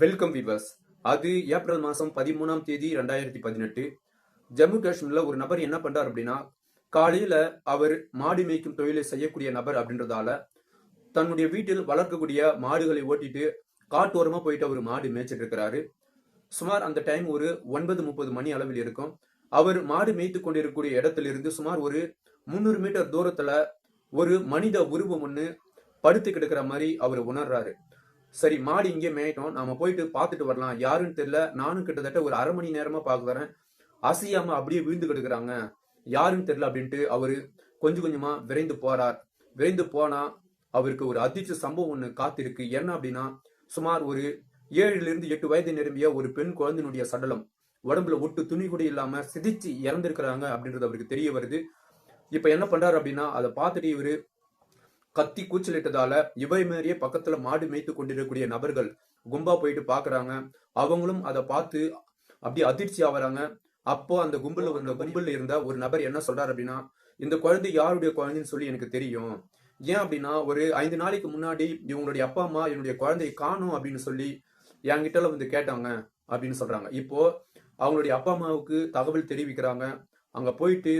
Welcome viewers அது April மாதம் பதிமூணாம் தேதி ரெண்டாயிரத்தி பதினெட்டு. ஜம்மு காஷ்மீரில் ஒரு நபர் என்ன பண்ணுறார் அப்படின்னா காலையில் அவர் மாடு மேய்க்கும் தொழிலை செய்யக்கூடிய நபர் அப்படின்றதால தன்னுடைய வீட்டில் வளர்க்கக்கூடிய மாடுகளை ஓட்டிட்டு காட்டோரமாக போயிட்டு அவர் மாடு மேய்ச்சிட்டு இருக்கிறாரு. சுமார் அந்த டைம் ஒரு ஒன்பது முப்பது மணி அளவில் இருக்கும். அவர் மாடு மேய்த்து கொண்டிருக்கக்கூடிய இடத்திலிருந்து சுமார் ஒரு முந்நூறு மீட்டர் தூரத்தில் ஒரு மனித உருவம் ஒன்று படுத்து கிடக்கிற மாதிரி அவர் உணர்றாரு. சரி மாடி இங்கே மேயிட்டோம். நாம போயிட்டு பார்த்துட்டு வரலாம். யாருன்னு தெரியல. நானும் கிட்டத்தட்ட ஒரு அரை மணி நேரமா பாக்குறேன் அசையாம அப்படியே விழுந்து கிடக்குறாங்க. யாருன்னு தெரியல அப்படின்ட்டு அவரு கொஞ்சம் கொஞ்சமா விரைந்து போறார். விரைந்து போனா அவருக்கு ஒரு அதிர்ச்சி சம்பவம் ஒண்ணு காத்திருக்கு. என்ன அப்படின்னா சுமார் ஒரு ஏழுல இருந்து எட்டு வயது நிரம்பிய ஒரு பெண் குழந்தையினுடைய சடலம். உடம்புல ஒட்டு துணி கூட இல்லாம சிதிச்சு இறந்திருக்கிறாங்க அப்படின்றது அவருக்கு தெரிய வருது. இப்ப என்ன பண்றாரு அப்படின்னா அதை பார்த்துட்டு இவரு கத்தி கூச்சலிட்டதால இவை மாதிரியே பக்கத்துல மாடு மேய்த்து கொண்டிருக்கக்கூடிய நபர்கள் கும்பா போயிட்டு பாக்குறாங்க. அவங்களும் அதை பார்த்து அப்படியே அதிர்ச்சி ஆவறாங்க அப்போ அந்த கும்பல அந்த கும்பல் இருந்த ஒரு நபர் என்ன சொல்றாரு அப்படின்னா இந்த குழந்தை யாருடைய குழந்தைன்னு சொல்லி எனக்கு தெரியும். ஏன் அப்படின்னா ஒரு ஐந்து நாளைக்கு முன்னாடி இவங்களுடைய அப்பா அம்மா என்னுடைய குழந்தையை காணும் அப்படின்னு சொல்லி என்கிட்ட வந்து கேட்டாங்க அப்படின்னு சொல்றாங்க. இப்போ அவங்களுடைய அப்பா அம்மாவுக்கு தகவல் தெரிவிக்கிறாங்க. அங்க போயிட்டு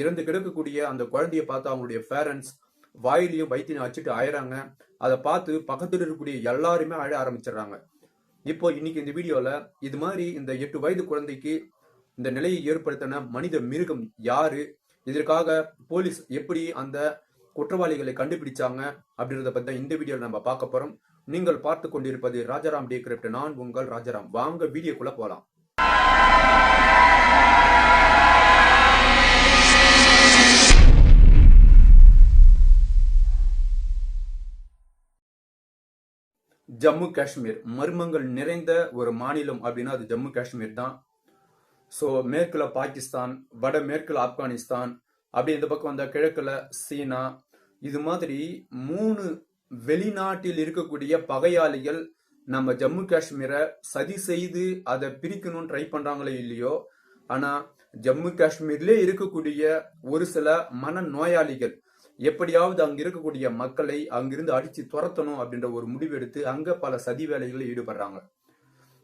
இறந்து கிடக்கக்கூடிய அந்த குழந்தைய பார்த்து அவங்களுடைய பேரண்ட்ஸ் வாயிலையும் வைத்தியம் வச்சுட்டு ஆயிடுறாங்க அதை பார்த்து பக்கத்தில் இருக்கக்கூடிய எல்லாருமே அழ ஆரம்பிச்சிடுறாங்க. இப்போ இன்னைக்கு இந்த வீடியோவில் இது மாதிரி இந்த எட்டு வயது குழந்தைக்கு இந்த நிலையை ஏற்படுத்தின மனித மிருகம் யாரு? இதற்காக போலீஸ் எப்படி அந்த குற்றவாளிகளை கண்டுபிடிச்சாங்க அப்படின்றத பற்றி தான் இந்த வீடியோவில் நம்ம பார்க்க போகிறோம் நீங்கள் பார்த்து கொண்டிருப்பது ராஜாராம் டே கிரிப்ட். நான் உங்கள் ராஜாராம். வாங்க வீடியோக்குள்ளே போகலாம் ஜம்மு காஷ்மீர் மர்மங்கள் நிறைந்த ஒரு மாநிலம் அப்படின்னா அது ஜம்மு காஷ்மீர் தான். ஸோ மேற்குல பாகிஸ்தான் வட மேற்குல ஆப்கானிஸ்தான் அப்படி இந்த பக்கம் வந்த கிழக்குல சீனா. இது மாதிரி மூணு வெளிநாட்டில் இருக்கக்கூடிய பகையாளிகள் நம்ம ஜம்மு காஷ்மீரை சதி செய்து அதை பிரிக்கணும்னு ட்ரை பண்ணுறாங்களோ இல்லையோ ஆனால் ஜம்மு காஷ்மீர்லேயே இருக்கக்கூடிய ஒரு சில மன நோயாளிகள் எப்படியாவது அங்க இருக்கக்கூடிய மக்களை அங்கிருந்து அடிச்சு துரத்தணும் அப்படின்ற ஒரு முடிவெடுத்து அங்க பல சதி வேலைகளில் ஈடுபடுறாங்க.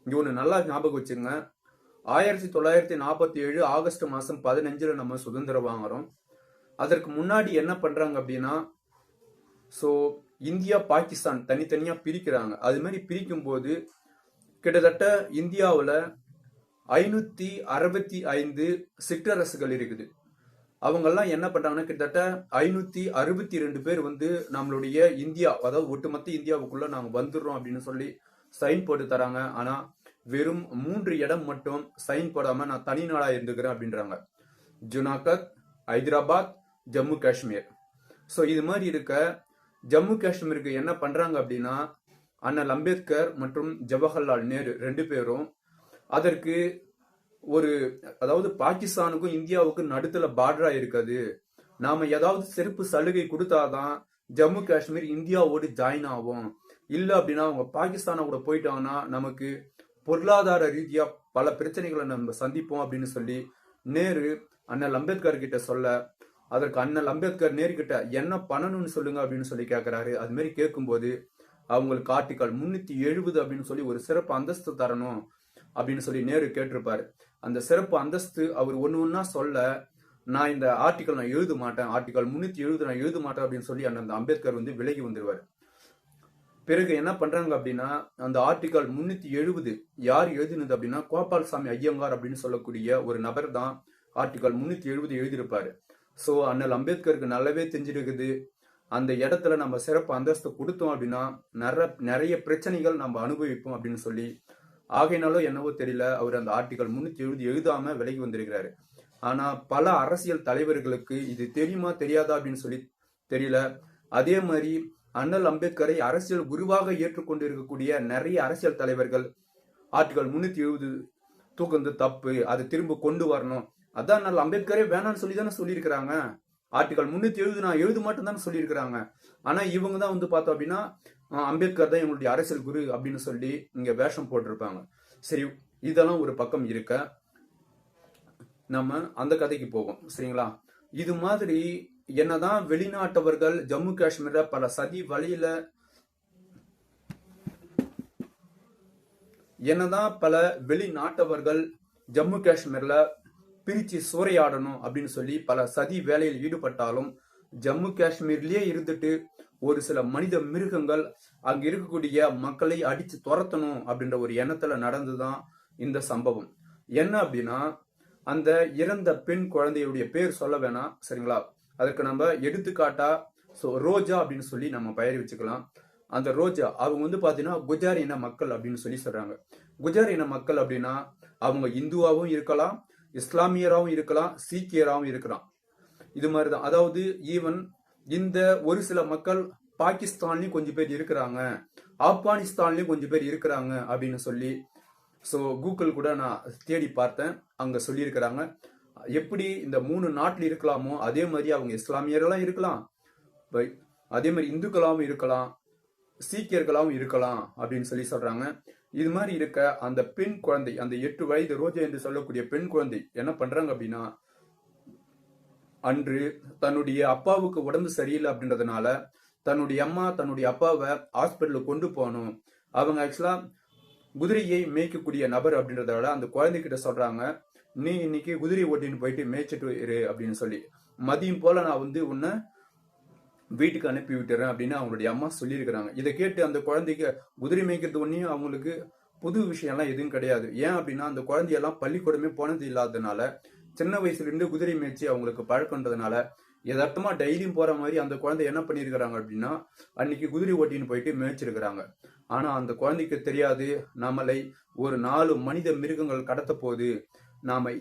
இங்க ஒண்ணு நல்லா ஞாபகம் வச்சுங்க ஆயிரத்தி தொள்ளாயிரத்தி நாற்பத்தி ஏழு ஆகஸ்ட் மாசம் பதினஞ்சுல நம்ம சுதந்திரம் வாங்குறோம். அதற்கு முன்னாடி என்ன பண்றாங்க அப்படின்னா ஸோ இந்தியா பாகிஸ்தான் தனித்தனியா பிரிக்கிறாங்க. அது மாதிரி பிரிக்கும் போது கிட்டத்தட்ட இந்தியாவில் ஐநூத்தி அறுபத்தி ஐந்து சிற்றரசுகள் இருக்குது. அவங்கெல்லாம் என்ன பண்ணாங்கன்னா கிட்டத்தட்ட ஐநூத்தி அறுபத்தி ரெண்டு பேர் வந்து நம்மளுடைய இந்தியா அதாவது ஒட்டுமொத்த இந்தியாவுக்குள்ள நாங்க வந்துடுறோம் அப்படின்னு சொல்லி சைன் போட்டு தராங்க. ஆனா வெறும் மூன்று இடம் மட்டும் சைன் போடாம நான் தனி நாடா இருந்துக்கிறேன் அப்படின்றாங்க. ஜுனாகத் ஹைதராபாத் ஜம்மு காஷ்மீர். ஸோ இது மாதிரி இருக்க ஜம்மு காஷ்மீருக்கு என்ன பண்றாங்க அப்படின்னா அண்ணல் அம்பேத்கர் மற்றும் ஜவஹர்லால் நேரு ரெண்டு பேரும் அதற்கு ஒரு அதாவது பாகிஸ்தானுக்கும் இந்தியாவுக்கும் நடுத்துல பார்டரா இருக்காது. நாம ஏதாவது செருப்பு சலுகை கொடுத்தாதான் ஜம்மு காஷ்மீர் இந்தியாவோடு ஜாயின் ஆகும். இல்லை அப்படின்னா அவங்க பாகிஸ்தானை கூட போயிட்டாங்கன்னா நமக்கு பொருளாதார ரீதியா பல பிரச்சனைகளை நம்ம சந்திப்போம் அப்படின்னு சொல்லி நேரு அண்ணல் அம்பேத்கர் கிட்ட சொல்ல அதற்கு அண்ணல் அம்பேத்கர் நேருக்கிட்ட என்ன பண்ணணும்னு சொல்லுங்க அப்படின்னு சொல்லி கேட்கிறாரு அது மாதிரி கேட்கும்போது அவங்களுக்கு ஆர்டிக்கல் முன்னூத்தி எழுபது அப்படின்னு சொல்லி ஒரு சிறப்பு அந்தஸ்து தரணும் அப்படின்னு சொல்லி நேரு கேட்டிருப்பாரு. அந்த சிறப்பு அந்தஸ்து அவர் ஒன்று ஒன்றா சொல்ல நான் இந்த ஆர்டிக்கல் நான் எழுத மாட்டேன். ஆர்டிக்கல் முன்னூத்தி எழுபது நான் எழுத மாட்டேன் அப்படின்னு சொல்லி அந்த அம்பேத்கர் வந்து விலகி வந்துடுவார் பிறகு என்ன பண்றாங்க அப்படின்னா அந்த ஆர்டிக்கல் முன்னூத்தி எழுபது யார் எழுதினது அப்படின்னா கோபால்சாமி ஐயங்கார் அப்படின்னு சொல்லக்கூடிய ஒரு நபர் தான் ஆர்டிக்கல் முன்னூத்தி எழுபது எழுதியிருப்பாரு. ஸோ அண்ணல் அம்பேத்கருக்கு நல்லாவே தெரிஞ்சிருக்குது. அந்த இடத்துல நம்ம சிறப்பு அந்தஸ்து கொடுத்தோம் அப்படின்னா நிறைய நிறைய பிரச்சனைகள் நம்ம அனுபவிப்போம் அப்படின்னு சொல்லி ஆகையினாலும் என்னவோ தெரியல. அவர் அந்த ஆர்டிகல் முன்னூத்தி எழுபது எழுதாம விலகி வந்திருக்கிறாரு. ஆனா பல அரசியல் தலைவர்களுக்கு இது தெரியுமா தெரியாதா அப்படின்னு சொல்லி தெரியல. அதே மாதிரி அண்ணல் அம்பேத்கரை அரசியல் குருவாக ஏற்றுக்கொண்டு இருக்கக்கூடிய நிறைய அரசியல் தலைவர்கள் ஆர்டிகல் முன்னூத்தி எழுபது தூக்குந்து தப்பு அதை திரும்ப கொண்டு வரணும். அதான் அண்ணல் அம்பேத்கரே வேணாம்னு சொல்லி தானே சொல்லியிருக்கிறாங்க. ஆர்டிகல் முன்னூத்தி எழுபது நான் எழுது மட்டும் தான் சொல்லியிருக்கிறாங்க. ஆனா இவங்க தான் வந்து பார்த்தோம் அப்படின்னா அம்பேத்கர் தான் எங்களுடைய அரசியல் குரு அப்படின்னு சொல்லி இங்க வேஷம் போட்டிருப்பாங்க. சரி இதெல்லாம் ஒரு பக்கம் இருக்க நம்ம அந்த கதைக்கு போவோம். சரிங்களா? இது மாதிரி என்னதான் வெளிநாட்டவர்கள் ஜம்மு காஷ்மீர்ல பல சதி வழியில என்னதான் பல வெளிநாட்டவர்கள் ஜம்மு காஷ்மீர்ல பிரித்து சூறையாடணும் அப்படின்னு சொல்லி பல சதி வேலையில் ஈடுபட்டாலும் ஜம்மு காஷ்மீர்லயே இருந்துட்டு ஒரு சில மனித மிருகங்கள் அங்க இருக்கக்கூடிய மக்களை அடிச்சு துரத்தணும் அப்படின்ற ஒரு எண்ணத்துல நடந்துதான் இந்த சம்பவம். என்ன அப்படின்னா அந்த இறந்த பெண் குழந்தையுடைய பேர் சொல்ல வேணாம் சரிங்களா? அதற்கு நம்ம எடுத்துக்காட்டா ஸோ ரோஜா அப்படின்னு சொல்லி நம்ம பயிர் வச்சுக்கலாம். அந்த ரோஜா அவங்க வந்து பாத்தீங்கன்னா குஜார் இன மக்கள் அப்படின்னு சொல்லி சொல்றாங்க. குஜார் இன மக்கள் அப்படின்னா அவங்க இந்துவாகவும் இருக்கலாம் இஸ்லாமியராகவும் இருக்கலாம் சீக்கியராகவும் இருக்கலாம். இது மாதிரி தான் அதாவது ஈவன் இந்த ஒரு சில மக்கள் பாகிஸ்தான்லயும் கொஞ்சம் பேர் இருக்கிறாங்க. ஆப்கானிஸ்தான்லயும் கொஞ்சம் பேர் இருக்கிறாங்க அப்படின்னு சொல்லி ஸோ கூகுள் கூட நான் தேடி பார்த்தேன். அங்கே சொல்லியிருக்கிறாங்க. எப்படி இந்த மூணு நாட்டில் இருக்கலாமோ அதே மாதிரி அவங்க இஸ்லாமியர்களாம் இருக்கலாம். அதே மாதிரி இந்துக்களாகவும் இருக்கலாம் சீக்கியர்களாகவும் இருக்கலாம் அப்படின்னு சொல்லி சொல்கிறாங்க இது மாதிரி இருக்க அந்த பெண் குழந்தை அந்த எட்டு வயது ரோஜா என்று சொல்லக்கூடிய பெண் குழந்தை என்ன பண்றாங்க அப்படின்னா அன்று தன்னுடைய அப்பாவுக்கு உடம்பு சரியில்லை அப்படின்றதுனால தன்னுடைய அம்மா தன்னுடைய அப்பாவை ஹாஸ்பிட்டலுக்கு கொண்டு போகணும். அவங்க ஆக்சுவலா குதிரையை மேய்க்கக்கூடிய நபர் அப்படின்றதால அந்த குழந்தைகிட்ட சொல்றாங்க நீ இன்னைக்கு குதிரை ஓட்டின்னு போயிட்டு மேய்ச்சிட்டு இரு அப்படின்னு சொல்லி. மதியம் போல நான் வந்து உன்னை வீட்டுக்கு அனுப்பி விட்டுறேன் அப்படின்னு அவங்களுடைய அம்மா சொல்லியிருக்கிறாங்க. இதை கேட்டு அந்த குழந்தைக்கு குதிரை மேய்க்கிறது ஒன்றையும் அவங்களுக்கு புது விஷயம்லாம் எதுவும் கிடையாது. ஏன் அப்படின்னா அந்த குழந்தையெல்லாம் பள்ளிக்கூடமே போனது இல்லாததுனால சின்ன வயசுலேருந்து குதிரை மேய்ச்சி அவங்களுக்கு பழக்கன்றதுனால எதார்த்தமாக டெய்லியும் போகிற மாதிரி அந்த குழந்தை என்ன பண்ணியிருக்கிறாங்க அப்படின்னா அன்னைக்கு குதிரை ஓட்டின்னு போயிட்டு மேய்ச்சிருக்கிறாங்க. ஆனால் அந்த குழந்தைக்கு தெரியாது. நம்மளை ஒரு நாலு மனித மிருகங்கள் கடத்த போது நாம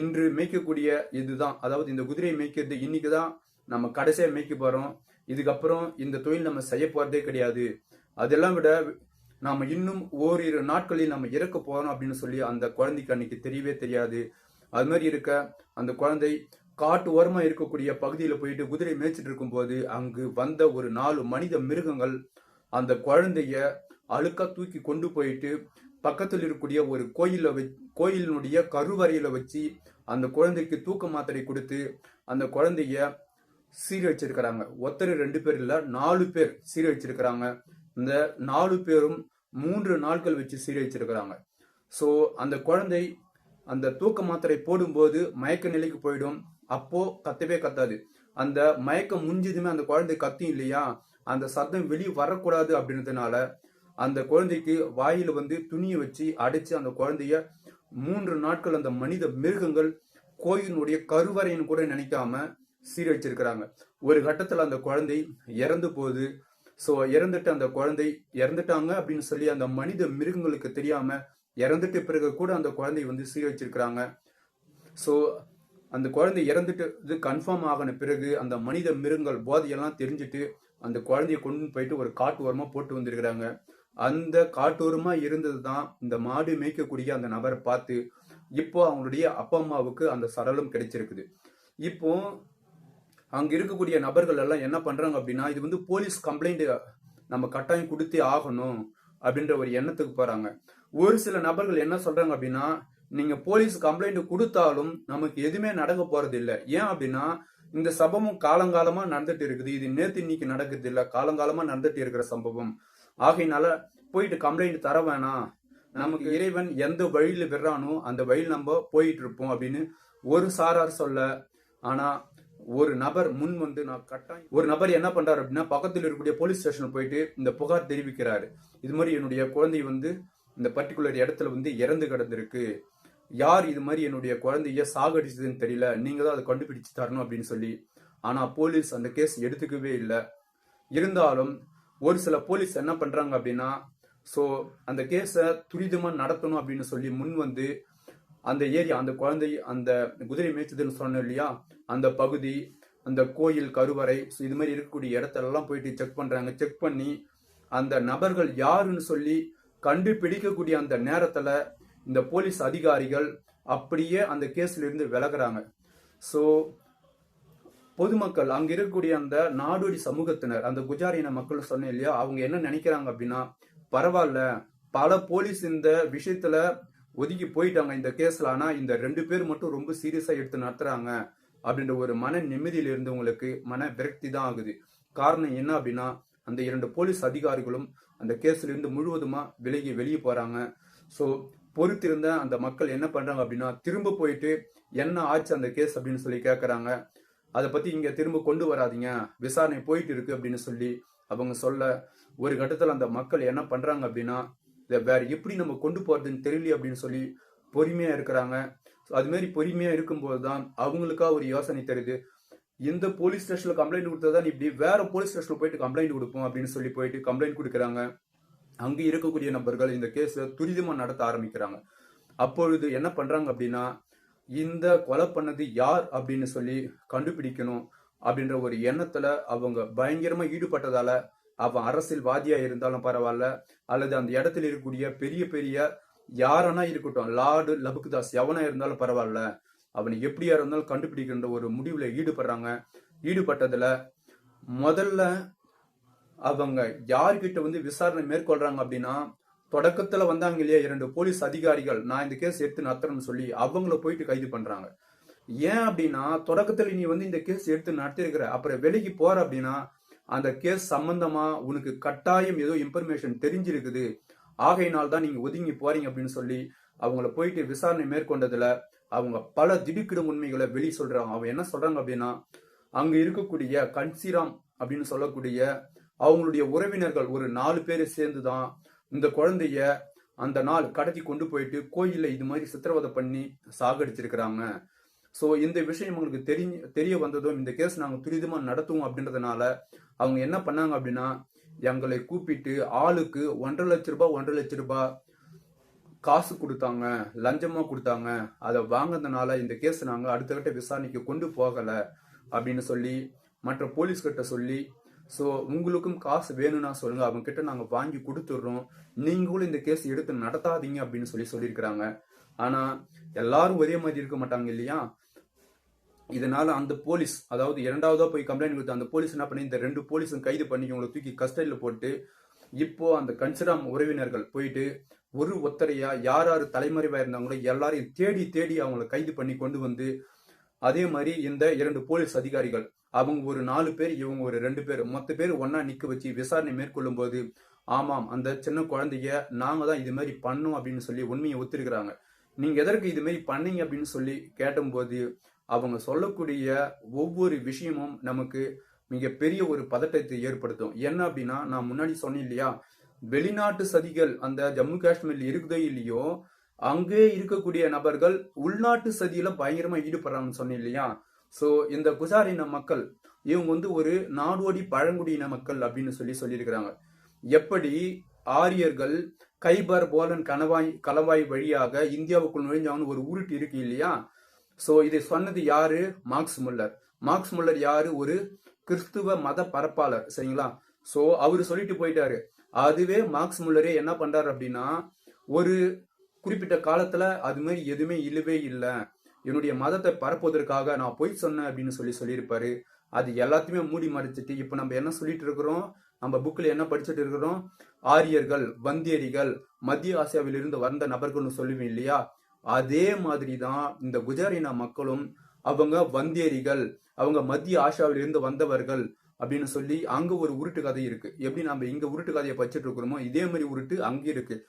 இன்று மேய்க்கக்கூடிய இதுதான். அதாவது இந்த குதிரையை மேய்க்கிறது இன்னைக்கு தான் நம்ம கடைசியாக மேய்க்க போகிறோம் இதுக்கப்புறம் இந்த தொழில் நம்ம செய்ய போகிறதே கிடையாது. அதெல்லாம் விட நாம் இன்னும் ஓரிரு நாட்களில் நம்ம இறக்க போகிறோம் அப்படின்னு சொல்லி அந்த குழந்தைக்கு அன்னைக்கு தெரியவே தெரியாது. அது மாதிரி இருக்க அந்த குழந்தை காட்டு ஓரமாக இருக்கக்கூடிய பகுதியில் போயிட்டு குதிரை மேய்ச்சிட்டு இருக்கும்போது அங்கு வந்த ஒரு நாலு மனித மிருகங்கள் அந்த குழந்தைய அழுக்கா தூக்கி கொண்டு போயிட்டு பக்கத்தில் இருக்கக்கூடிய ஒரு கோயிலில் வை கோயிலினுடைய கருவறையில் வச்சு அந்த குழந்தைக்கு தூக்க மாத்திரை கொடுத்து அந்த குழந்தைய சீரழிச்சிருக்கிறாங்க ஒருத்தர் ரெண்டு பேர் இல்ல நாலு பேர் சீரழிச்சிருக்கிறாங்க இந்த நாலு பேரும் மூன்று நாட்கள் வச்சு சீரழிச்சிருக்கிறாங்க ஸோ அந்த குழந்தை அந்த தூக்க மாத்திரை போடும்போது மயக்க நிலைக்கு போயிடும். அப்போ கத்தவே கத்தாது. அந்த மயக்கம் முடிஞ்சதுமே அந்த குழந்தை கத்தும் இல்லையா? அந்த சத்தம் வெளியே வரக்கூடாது அப்படின்றதுனால அந்த குழந்தைக்கு வாயில வந்து துணியை வச்சு அடைச்சு அந்த குழந்தைய மூன்று நாட்கள் அந்த மனித மிருகங்கள் கோயிலினுடைய கருவறைன்னு கூட நினைக்காம சீரழிச்சிருக்கிறாங்க. ஒரு கட்டத்தில் அந்த குழந்தை இறந்து போகுது. ஸோ இறந்துட்டு அந்த குழந்தை இறந்துட்டாங்க அப்படின்னு சொல்லி அந்த மனித மிருகங்களுக்கு தெரியாம இறந்துட்டு பிறகு கூட அந்த குழந்தை வந்து சீரழிச்சிருக்கிறாங்க. ஸோ அந்த குழந்தை இறந்துட்டு இது கன்ஃபார்ம் ஆகின பிறகு அந்த மனித மிருகங்கள் போதையெல்லாம் தெரிஞ்சுட்டு அந்த குழந்தைய கொண்டு போயிட்டு ஒரு காட்டு ஓரமாக போட்டு வந்திருக்கிறாங்க. அந்த காட்டோரமா இருந்தது தான் இந்த மாடு மேய்க்கக்கூடிய அந்த நபரை பார்த்து இப்போ அவங்களுடைய அப்பா அம்மாவுக்கு அந்த சடலம் கிடைச்சிருக்குது. இப்போ அங்க இருக்கக்கூடிய நபர்கள் எல்லாம் என்ன பண்றாங்க அப்படின்னா இது வந்து போலீஸ் கம்ப்ளைண்ட் நம்ம கட்டாயம் கொடுத்தே ஆகணும் அப்படின்ற ஒரு எண்ணத்துக்கு போறாங்க. ஒரு சில நபர்கள் என்ன சொல்றாங்க அப்படின்னா நீங்க போலீஸ் கம்ப்ளைண்ட் கொடுத்தாலும் நமக்கு எதுவுமே நடக்க போறது இல்ல. ஏன் அப்படின்னா இந்த சம்பவம் காலங்காலமா நடந்துட்டு இருக்குது. இது நேத்து இன்னைக்கு நடக்குது இல்ல காலங்காலமா நடந்துட்டு இருக்கிற சம்பவம். ஆகையினால போயிட்டு கம்ப்ளைண்ட் தர வேணாம். நமக்கு இறைவன் எந்த வழியில விடுறானோ அந்த வழியில் நம்ம போயிட்டு இருப்போம் அப்படின்னு ஒரு சாரார் சொல்ல. ஆனா ஒரு நபர் முன் வந்து நான் கட்டாயம் ஒரு நபர் என்ன பண்றாரு அப்படின்னா பக்கத்தில் இருக்கக்கூடிய போலீஸ் ஸ்டேஷன் போயிட்டு இந்த புகார் தெரிவிக்கிறாரு. இது மாதிரி என்னுடைய குழந்தை வந்து இந்த பர்டிகுலர் இடத்துல வந்து இறந்து கிடந்திருக்கு. யார் இது மாதிரி என்னுடைய குழந்தைய சாகடிச்சதுன்னு தெரியல. நீங்க தான் அதை கண்டுபிடிச்சு தரணும் அப்படின்னு சொல்லி. ஆனா போலீஸ் அந்த கேஸ் எடுத்துக்கவே இல்லை. இருந்தாலும் ஒரு சில போலீஸ் என்ன பண்றாங்க அப்படின்னா ஸோ அந்த கேஸை துரிதமாக நடத்தணும் அப்படின்னு சொல்லி முன் வந்து அந்த ஏரியா அந்த குழந்தை அந்த குதிரை மேய்ச்சதுன்னு சொன்னோம் இல்லையா? அந்த பகுதி அந்த கோயில் கருவறை ஸோ இது மாதிரி இருக்கக்கூடிய இடத்தெல்லாம் போயிட்டு செக் பண்றாங்க. செக் பண்ணி அந்த நபர்கள் யாருன்னு சொல்லி கண்டுபிடிக்கக்கூடிய அந்த நேரத்துல இந்த போலீஸ் அதிகாரிகள் அப்படியே அந்த கேஸ்ல இருந்து விலகுறாங்க. ஸோ பொதுமக்கள் அங்க இருக்கக்கூடிய அந்த நாடோடி சமூகத்தினர் அந்த குஜாரின மக்கள் சொன்னேன் இல்லையா? அவங்க என்ன நினைக்கிறாங்க அப்படின்னா பரவாயில்ல பல போலீஸ் இந்த விஷயத்துல ஒதுக்கி போயிட்டாங்க இந்த கேஸ்ல. ஆனா இந்த ரெண்டு பேர் மட்டும் ரொம்ப சீரியஸா எடுத்து நடத்துறாங்க அப்படின்ற ஒரு மன நிம்மதியில இருந்தவங்களுக்கு மன விரக்தி தான் ஆகுது. காரணம் என்ன அப்படின்னா அந்த இரண்டு போலீஸ் அதிகாரிகளும் அந்த கேஸ்ல இருந்து முழுவதுமா விலகி வெளியே போறாங்க. ஸோ பொறுத்திருந்த அந்த மக்கள் என்ன பண்றாங்க அப்படின்னா திரும்ப போயிட்டு என்ன ஆச்சு அந்த கேஸ் அப்படின்னு சொல்லி கேட்கறாங்க அதை பத்தி இங்க திரும்ப கொண்டு வராதீங்க. விசாரணை போயிட்டு இருக்கு அப்படின்னு சொல்லி அவங்க சொல்ல ஒரு கட்டத்தில் அந்த மக்கள் என்ன பண்றாங்க அப்படின்னா இதை வேறு எப்படி நம்ம கொண்டு போகிறதுன்னு தெரியல அப்படின்னு சொல்லி பொறுமையாக இருக்கிறாங்க. ஸோ அதுமாரி பொறுமையாக இருக்கும்போது தான் அவங்களுக்காக ஒரு யோசனை தருது இந்த போலீஸ் ஸ்டேஷனில் கம்ப்ளைண்ட் கொடுத்தா தான் இப்படி வேற போலீஸ் ஸ்டேஷனில் போயிட்டு கம்ப்ளைண்ட் கொடுப்போம் அப்படின்னு சொல்லி போயிட்டு கம்ப்ளைண்ட் கொடுக்குறாங்க. அங்கே இருக்கக்கூடிய நபர்கள் இந்த கேஸை துரிதமாக நடத்த ஆரம்பிக்கிறாங்க. அப்பொழுது என்ன பண்ணுறாங்க அப்படின்னா இந்த கொலை பண்ணது யார் அப்படின்னு சொல்லி கண்டுபிடிக்கணும் அப்படின்ற ஒரு எண்ணத்தில் அவங்க பயங்கரமாக ஈடுபட்டதால அவன் அரசியல்வாதியா இருந்தாலும் பரவாயில்ல அல்லது அந்த இடத்துல இருக்கக்கூடிய பெரிய பெரிய யாரனா இருக்கட்டும் லார்டு லபுக்குதாஸ் எவனா இருந்தாலும் பரவாயில்ல. அவனை எப்படியா இருந்தாலும் கண்டுபிடிக்கின்ற ஒரு முடிவுல ஈடுபடுறாங்க. ஈடுபட்டதுல முதல்ல அவங்க யார்கிட்ட வந்து விசாரணை மேற்கொள்றாங்க அப்படின்னா தொடக்கத்துல வந்தாங்க இல்லையா இரண்டு போலீஸ் அதிகாரிகள் நான் இந்த கேஸ் எடுத்து நடத்துறேன்னு சொல்லி அவங்கள போயிட்டு கைது பண்றாங்க. ஏன் அப்படின்னா தொடக்கத்துல நீ வந்து இந்த கேஸ் எடுத்து நடத்திருக்கிற அப்புறம் வெளிக்கு போற அப்படின்னா அந்த கேஸ் சம்பந்தமா உனக்கு கட்டாயம் ஏதோ இன்ஃபர்மேஷன் தெரிஞ்சிருக்குது. ஆகையினால் தான் நீங்க ஒதுங்கி போறீங்க அப்படின்னு சொல்லி அவங்கள போயிட்டு விசாரணை மேற்கொண்டதுல அவங்க பல திடுக்கிடும் உண்மைகளை வெளி சொல்றாங்க. அவங்க என்ன சொல்றாங்க அப்படின்னா அங்க இருக்கக்கூடிய கன்சிராம் அப்படின்னு சொல்லக்கூடிய அவங்களுடைய உறவினர்கள் ஒரு நாலு பேர் சேர்ந்து தான் இந்த குழந்தைய அந்த நாள் கடத்தி கொண்டு போயிட்டு கோயிலில் இது மாதிரி சித்திரவதை பண்ணி சாகடிச்சிருக்கிறாங்க. ஸோ இந்த விஷயம் உங்களுக்கு தெரி தெரிய வந்ததும் இந்த கேஸ் நாங்கள் துரிதமாக நடத்துவோம் அப்படின்றதுனால அவங்க என்ன பண்ணாங்க அப்படின்னா எங்களை கூப்பிட்டு ஆளுக்கு ஒன்றரை லட்ச ரூபாய் ஒன்றரை லட்ச ரூபாய் காசு கொடுத்தாங்க லஞ்சமாக கொடுத்தாங்க. அதை வாங்கினதுனால இந்த கேஸ் நாங்கள் அடுத்த கட்ட விசாரணைக்கு கொண்டு போகலை அப்படின்னு சொல்லி மற்ற போலீஸ்கிட்ட சொல்லி ஸோ உங்களுக்கும் காசு வேணும்னா சொல்லுங்க. அவங்க கிட்ட நாங்கள் வாங்கி கொடுத்துட்றோம். நீங்களும் இந்த கேஸ் எடுத்து நடத்தாதீங்க அப்படின்னு சொல்லி சொல்லியிருக்கிறாங்க. ஆனால் எல்லாரும் ஒரே மாதிரி இருக்க மாட்டாங்க இல்லையா? இதனால அந்த போலீஸ் அதாவது இரண்டாவதா போய் கம்ப்ளைண்ட் கொடுத்த அந்த போலீஸ் என்ன பண்ணி இந்த ரெண்டு போலீஸும் கைது பண்ணி இவங்களை தூக்கி கஸ்டடியில் போட்டு இப்போ அந்த கன்சிராம் உறவினர்கள் போயிட்டு ஒரு ஒத்தரையா யார் யார் தலைமறைவா இருந்தாங்களோ எல்லாரையும் தேடி தேடி அவங்கள கைது பண்ணி கொண்டு வந்து அதே மாதிரி இந்த இரண்டு போலீஸ் அதிகாரிகள் அவங்க ஒரு நாலு பேர் இவங்க ஒரு ரெண்டு பேர் மொத்த பேர் ஒன்னா நிக்க வச்சு விசாரணை மேற்கொள்ளும் போது ஆமாம் அந்த சின்ன குழந்தைய நாங்க தான் இது மாதிரி பண்ணோம் அப்படின்னு சொல்லி உண்மையை ஒத்துருக்கிறாங்க. நீங்க எதற்கு இது மாதிரி பண்ணீங்க அப்படின்னு சொல்லி கேட்டும்போது அவங்க சொல்லக்கூடிய ஒவ்வொரு விஷயமும் நமக்கு மிகப்பெரிய ஒரு பதட்டத்தை ஏற்படுத்தும். என்ன அப்படின்னா நான் முன்னாடி சொன்னேன் இல்லையா? வெளிநாட்டு சதிகள் அந்த ஜம்மு காஷ்மீர்ல இருக்குதோ இல்லையோ அங்கே இருக்கக்கூடிய நபர்கள் உள்நாட்டு சதியில பயங்கரமா ஈடுபடுறாங்கன்னு சொன்னேன் இல்லையா? சோ இந்த குஜாரின மக்கள் இவங்க வந்து ஒரு நாடோடி பழங்குடியின மக்கள் அப்படின்னு சொல்லி சொல்லியிருக்கிறாங்க. எப்படி? ஆரியர்கள் கைபர் போலன் கணவாய் கலவாய் வழியாக இந்தியாவுக்குள் நுழைஞ்சாங்கன்னு ஒரு உருட்டு இருக்கு இல்லையா? ஸோ இதை சொன்னது யாரு? Marks Muller. மார்க்ஸ் முல்லர் யாரு? ஒரு கிறிஸ்துவ மத பரப்பாளர். சரிங்களா? ஸோ அவர் சொல்லிட்டு போயிட்டாரு. அதுவே மார்க்ஸ் முல்லரே என்ன பண்றாரு அப்படின்னா ஒரு குறிப்பிட்ட காலத்துல அது மாதிரி எதுவுமே இல்லவே இல்லை. என்னுடைய மதத்தை பரப்புவதற்காக நான் பொய் சொன்னேன் அப்படின்னு சொல்லி சொல்லியிருப்பாரு. அது எல்லாத்தையுமே மூடி மறைச்சிட்டு இப்போ நம்ம என்ன சொல்லிட்டு இருக்கிறோம்? நம்ம புக்கில் என்ன படிச்சுட்டு இருக்கிறோம்? ஆரியர்கள் வந்தியரிகள் மத்திய ஆசியாவில் இருந்து வந்த நபர்கள்னு சொல்லுவேன் இல்லையா? அதே மாதிரி தான் இந்த குஜாரினா மக்களும் அவங்க வந்தேரிகள் அவங்க மத்திய ஆசியாவிலிருந்து வந்தவர்கள் அப்படின்னு சொல்லி அங்க ஒரு உருட்டு கதை இருக்கு. எப்படி நம்ம இங்க உருட்டு கதையை படிச்சுட்டு இருக்கிறோமோ இதே மாதிரி உருட்டு அங்க இருக்கு.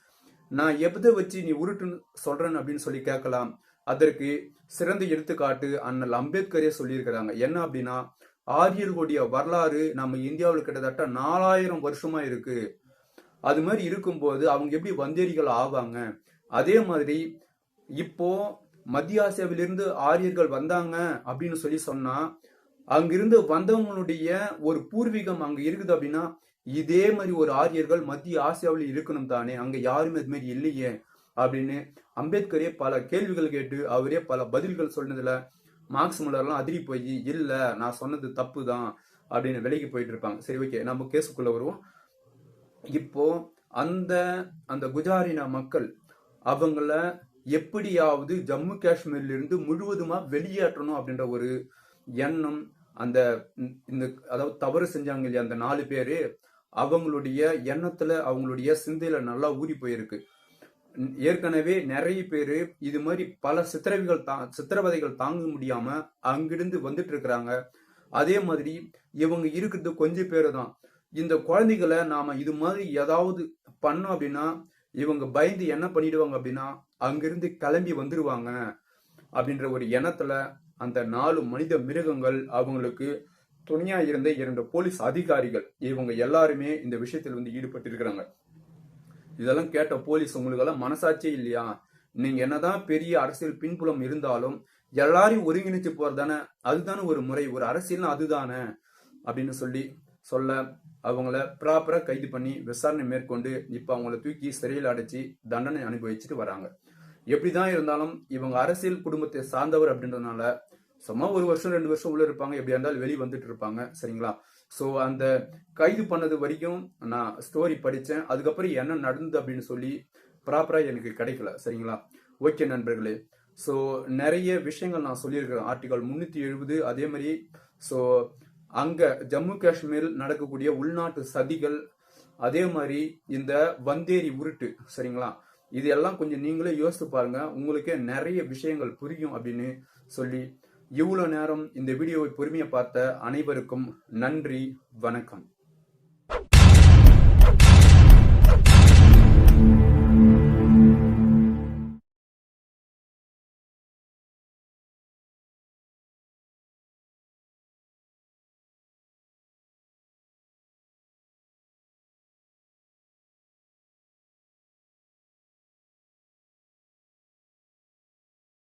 நான் எதை வச்சு நீ உருட்டுன்னு சொல்றேன் அப்படின்னு சொல்லி கேட்கலாம். அதற்கு சிறந்த எடுத்துக்காட்டு அண்ணல் அம்பேத்கரே சொல்லியிருக்கிறாங்க. என்ன அப்படின்னா ஆரியர்களுடைய வரலாறு நம்ம இந்தியாவில் கிட்டத்தட்ட நாலாயிரம் வருஷமா இருக்கு. அது மாதிரி இருக்கும்போது அவங்க எப்படி வந்தேரிகள் ஆவாங்க? அதே மாதிரி இப்போ மத்திய ஆசியாவிலிருந்து ஆரியர்கள் வந்தாங்க அப்படின்னு சொல்லி சொன்னா அங்கிருந்து வந்தவங்களுடைய ஒரு பூர்வீகம் அங்க இருக்குது அப்படின்னா இதே மாதிரி ஒரு ஆரியர்கள் மத்திய ஆசியாவில் இருக்கணும் தானே அங்க யாருமே அது மாதிரி இல்லையே அப்படின்னு அம்பேத்கரே பல கேள்விகள் கேட்டு அவரே பல பதில்கள் சொன்னதுல மார்க்ஸ் முல்லர்லாம் அதிரி போய் இல்ல நான் சொன்னது தப்பு தான் அப்படின்னு விலைக்கு போயிட்டு இருப்பாங்க. சரி ஓகே நம்ம கேஸுக்குள்ள வருவோம். இப்போ அந்த அந்த குஜாரினா மக்கள் அவங்கள எப்படியாவது ஜம்மு காஷ்மீர்லேருந்து முழுவதுமாக வெளியேற்றணும் அப்படின்ற ஒரு எண்ணம் அந்த இந்த அதாவது தவறு செஞ்சாங்க இல்லையா அந்த நாலு பேரு அவங்களுடைய எண்ணத்துல அவங்களுடைய சிந்தையில நல்லா ஊறி போயிருக்கு. ஏற்கனவே நிறைய பேரு இது மாதிரி பல சித்திரவைகள் தா சித்திரவதைகள் தாங்க முடியாம அங்கிருந்து வந்துட்டு இருக்கிறாங்க. அதே மாதிரி இவங்க இருக்கிறது கொஞ்சம் பேர் தான் இந்த குழந்தைகளை நாம இது மாதிரி ஏதாவது பண்ணோம் அப்படின்னா இவங்க பயந்து என்ன பண்ணிடுவாங்க அப்படின்னா அங்கிருந்து கிளம்பி வந்துருவாங்க அப்படின்ற ஒரு எண்ணத்துல அந்த நாலு மனித மிருகங்கள் அவங்களுக்கு துணையா இருந்த இரண்டு போலீஸ் அதிகாரிகள் இவங்க எல்லாருமே இந்த விஷயத்தில் வந்து ஈடுபட்டு இருக்கிறாங்க இதெல்லாம் கேட்ட போலீஸ் உங்களுக்கு எல்லாம் மனசாட்சியே இல்லையா? நீங்க என்னதான் பெரிய அரசியல் பின்புலம் இருந்தாலும் எல்லாரையும் ஒருங்கிணைச்சு போறதானே அதுதானே ஒரு முறை ஒரு அரசியல்னா அதுதானே? அப்படின்னு சொல்லி சொல்ல அவங்கள ப்ராப்பராக கைது பண்ணி விசாரணை மேற்கொண்டு இப்போ அவங்கள தூக்கி சிறையில் அடைச்சி தண்டனை அனுபவிச்சுட்டு வராங்க. எப்படி தான் இருந்தாலும் இவங்க அரசியல் குடும்பத்தை சார்ந்தவர் அப்படின்றதுனால சும்மா ஒரு வருஷம் ரெண்டு வருஷம் உள்ள இருப்பாங்க. எப்படி இருந்தாலும் வெளியே வந்துட்டு இருப்பாங்க. சரிங்களா? ஸோ அந்த கைது பண்ணது வரைக்கும் நான் ஸ்டோரி படித்தேன் அதுக்கப்புறம் என்ன நடந்தது அப்படின்னு சொல்லி ப்ராப்பராக எனக்கு கிடைக்கல. சரிங்களா? ஓகே நண்பர்களே. ஸோ நிறைய விஷயங்கள் நான் சொல்லியிருக்கிறேன். ஆர்டிகல் முந்நூற்றி எழுபது அதே மாதிரி ஸோ அங்கே ஜம்மு காஷ்மீரில் நடக்கக்கூடிய உள்நாட்டு சதிகள் அதே மாதிரி இந்த வந்தேரி உருட்டு சரிங்களா? இது எல்லாம் கொஞ்சம் நீங்களே யோசித்து பாருங்க. உங்களுக்கே நிறைய விஷயங்கள் புரியும் அப்படின்னு சொல்லி இவ்வளோ நேரம் இந்த வீடியோவை பொறுமையை பார்த்த அனைவருக்கும் நன்றி வணக்கம்.